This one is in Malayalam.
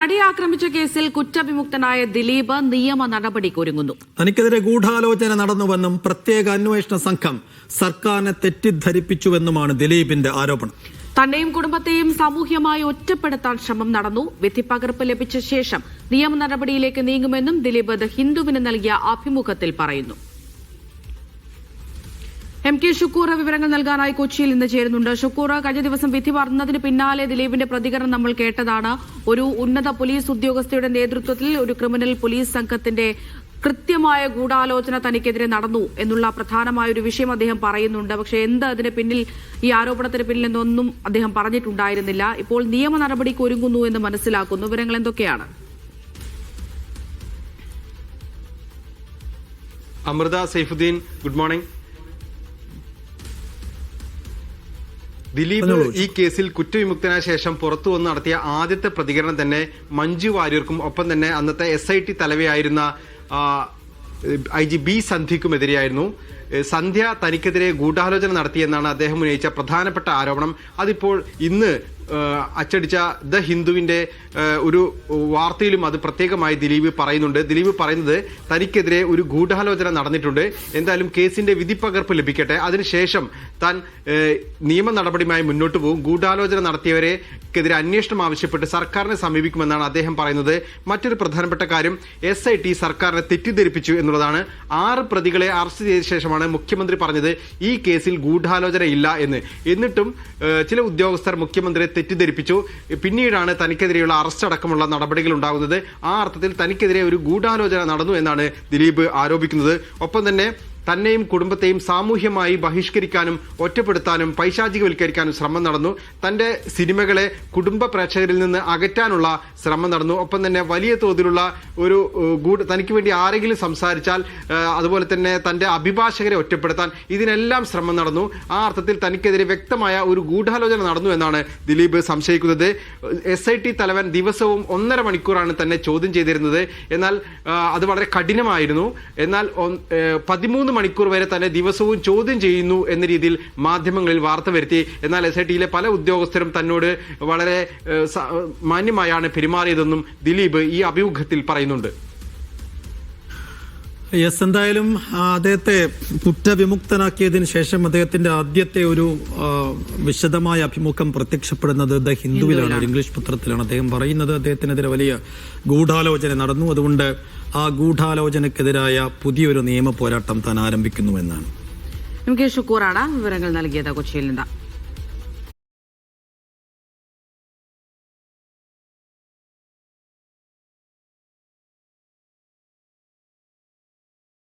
നടിയെ ആക്രമിച്ച കേസിൽ കുറ്റവിമുക്തനായ ദിലീപ് നിയമ നടപടിക്കൊരുങ്ങുന്നു. തനിക്കെതിരെ ഗൂഢാലോചന നടന്നുവെന്നും പ്രത്യേക അന്വേഷണ സംഘം സർക്കാരിനെ തെറ്റിദ്ധരിപ്പിച്ചുവെന്നുമാണ് ദിലീപിന്റെ ആരോപണം. തന്നെയും കുടുംബത്തെയും സാമൂഹ്യമായി ഒറ്റപ്പെടുത്താൻ ശ്രമം നടന്നു. വിധിപ്പകർപ്പ് ലഭിച്ച ശേഷം നിയമ നടപടിയിലേക്ക് നീങ്ങുമെന്നും ദിലീപ് ദ ഹിന്ദുവിന് നൽകിയ അഭിമുഖത്തിൽ പറയുന്നു. എം കെ ഷുക്കൂറ വിവരങ്ങൾ നൽകാനായി കൊച്ചിയിൽ ഇന്ന് ചേരുന്നുണ്ട്. ഷുക്കൂറ കഴിഞ്ഞ ദിവസം വിധി പറഞ്ഞതിന് പിന്നാലെ ദിലീപിന്റെ പ്രതികരണം നമ്മൾ കേട്ടതാണ്. ഒരു ഉന്നത പോലീസ് ഉദ്യോഗസ്ഥയുടെ നേതൃത്വത്തിൽ ഒരു ക്രിമിനൽ പോലീസ് സംഘത്തിന്റെ കൃത്യമായ ഗൂഢാലോചന തനിക്കെതിരെ നടന്നു എന്നുള്ള പ്രധാനമായ ഒരു വിഷയം അദ്ദേഹം പറയുന്നുണ്ട്. പക്ഷെ എന്ത് അതിന് പിന്നിൽ ഈ ആരോപണത്തിന് പിന്നിൽ എന്നൊന്നും അദ്ദേഹം പറഞ്ഞിട്ടുണ്ടായിരുന്നില്ല. ഇപ്പോൾ നിയമ നടപടിക്ക് ഒരുങ്ങുന്നു എന്ന് മനസ്സിലാക്കുന്നു. വിവരങ്ങൾ എന്തൊക്കെയാണ്? Amritha Saifuddin good morning. Dileep. ഈ കേസിൽ കുറ്റവിമുക്തനായ ശേഷം പുറത്തു വന്ന് നടത്തിയ ആദ്യത്തെ പ്രതികരണം തന്നെ മഞ്ജു വാര്യർക്കും ഒപ്പം തന്നെ അന്നത്തെ എസ് ഐ ടി തലവയായിരുന്ന ഐ ജി ബി സന്ധ്യക്കുമെതിരെയായിരുന്നു സന്ധ്യ തനിക്കെതിരെ ഗൂഢാലോചന നടത്തിയെന്നാണ് അദ്ദേഹം ഉന്നയിച്ച പ്രധാനപ്പെട്ട ആരോപണം. അതിപ്പോൾ ഇന്ന് അച്ചടിച്ച ദ ഹിന്ദുവിന്റെ ഒരു വാർത്തയിലും അത് പ്രത്യേകമായി ദിലീപ് പറയുന്നുണ്ട്. ദിലീപ് പറയുന്നത് തനിക്കെതിരെ ഒരു ഗൂഢാലോചന നടന്നിട്ടുണ്ട്. എന്തായാലും കേസിന്റെ വിധിപ്പകർപ്പ് ലഭിക്കട്ടെ. അതിനുശേഷം താൻ നിയമ നടപടിയുമായി മുന്നോട്ട് പോകും. ഗൂഢാലോചന നടത്തിയവരെക്കെതിരെ അന്വേഷണം ആവശ്യപ്പെട്ട് സർക്കാരിനെ സമീപിക്കുമെന്നാണ് അദ്ദേഹം പറയുന്നത്. മറ്റൊരു പ്രധാനപ്പെട്ട കാര്യം എസ് ഐ ടി സർക്കാരിനെ തെറ്റിദ്ധരിപ്പിച്ചു എന്നുള്ളതാണ്. ആറ് പ്രതികളെ അറസ്റ്റ് ചെയ്ത ശേഷമാണ് മുഖ്യമന്ത്രി പറഞ്ഞത് ഈ കേസിൽ ഗൂഢാലോചന ഇല്ല എന്ന്. എന്നിട്ടും ചില ഉദ്യോഗസ്ഥർ മുഖ്യമന്ത്രിയെ തെറ്റിദ്ധരിപ്പിച്ചു. പിന്നീടാണ് തനിക്കെതിരെയുള്ള അറസ്റ്റ് അടക്കമുള്ള നടപടികൾ ഉണ്ടാകുന്നത്. ആ അർത്ഥത്തിൽ തനിക്കെതിരെ ഒരു ഗൂഢാലോചന നടന്നു എന്നാണ് ദിലീപ് ആരോപിക്കുന്നത്. ഒപ്പം തന്നെ തന്നെയും കുടുംബത്തെയും സാമൂഹ്യമായി ബഹിഷ്കരിക്കാനും ഒറ്റപ്പെടുത്താനും പൈശാചികവൽക്കരിക്കാനും ശ്രമം നടന്നു. തന്റെ സിനിമകളെ കുടുംബ പ്രേക്ഷകരിൽ നിന്ന് അകറ്റാനുള്ള ശ്രമം നടന്നു. ഒപ്പം തന്നെ വലിയ തോതിലുള്ള ഒരു ഗൂഢ തനിക്ക് വേണ്ടി ആരെങ്കിലും സംസാരിച്ചാൽ അതുപോലെ തന്നെ തന്റെ അഭിഭാഷകരെ ഒറ്റപ്പെടുത്താൻ ഇതിനെല്ലാം ശ്രമം നടന്നു. ആ അർത്ഥത്തിൽ തനിക്കെതിരെ വ്യക്തമായ ഒരു ഗൂഢാലോചന നടന്നു എന്നാണ് ദിലീപ് സംശയിക്കുന്നത്. എസ് ഐ ടി തലവൻ ദിവസവും ഒന്നര മണിക്കൂറാണ് തന്നെ ചോദ്യം ചെയ്തിരുന്നത്. എന്നാൽ അത് വളരെ കഠിനമായിരുന്നു. എന്നാൽ പതിമൂന്ന് മണിക്കൂർ വരെ തന്നെ ദിവസവും ചോദ്യം ചെയ്യുന്നു എന്ന രീതിയിൽ മാധ്യമങ്ങളിൽ വാർത്ത വരുത്തി. എന്നാൽ എസ് ഐ ടിയിലെ പല ഉദ്യോഗസ്ഥരും തന്നോട് വളരെ മാന്യമായാണ് പെരുമാറിയതെന്നും ദിലീപ് ഈ അഭിമുഖത്തിൽ പറയുന്നുണ്ട്. യെസ് എന്തായാലും അദ്ദേഹത്തെ കുറ്റവിമുക്തനാക്കിയതിനു ശേഷം അദ്ദേഹത്തിന്റെ ആദ്യത്തെ ഒരു വിശദമായ അഭിമുഖം പ്രത്യക്ഷപ്പെടുന്നത് ദ ഹിന്ദുവിലാണ്. ഒരു ഇംഗ്ലീഷ് പത്രത്തിലാണ്. അദ്ദേഹം പറയുന്നത് അദ്ദേഹത്തിനെതിരെ വലിയ ഗൂഢാലോചന നടന്നു. അതുകൊണ്ട് ആ ഗൂഢാലോചനക്കെതിരായ പുതിയൊരു നിയമ പോരാട്ടം താൻ ആരംഭിക്കുന്നുവെന്നാണ്. എം കെ ഷുക്കൂറാണ് വിവരങ്ങൾ നൽകിയത് കൊച്ചിയിൽ നിന്ന്.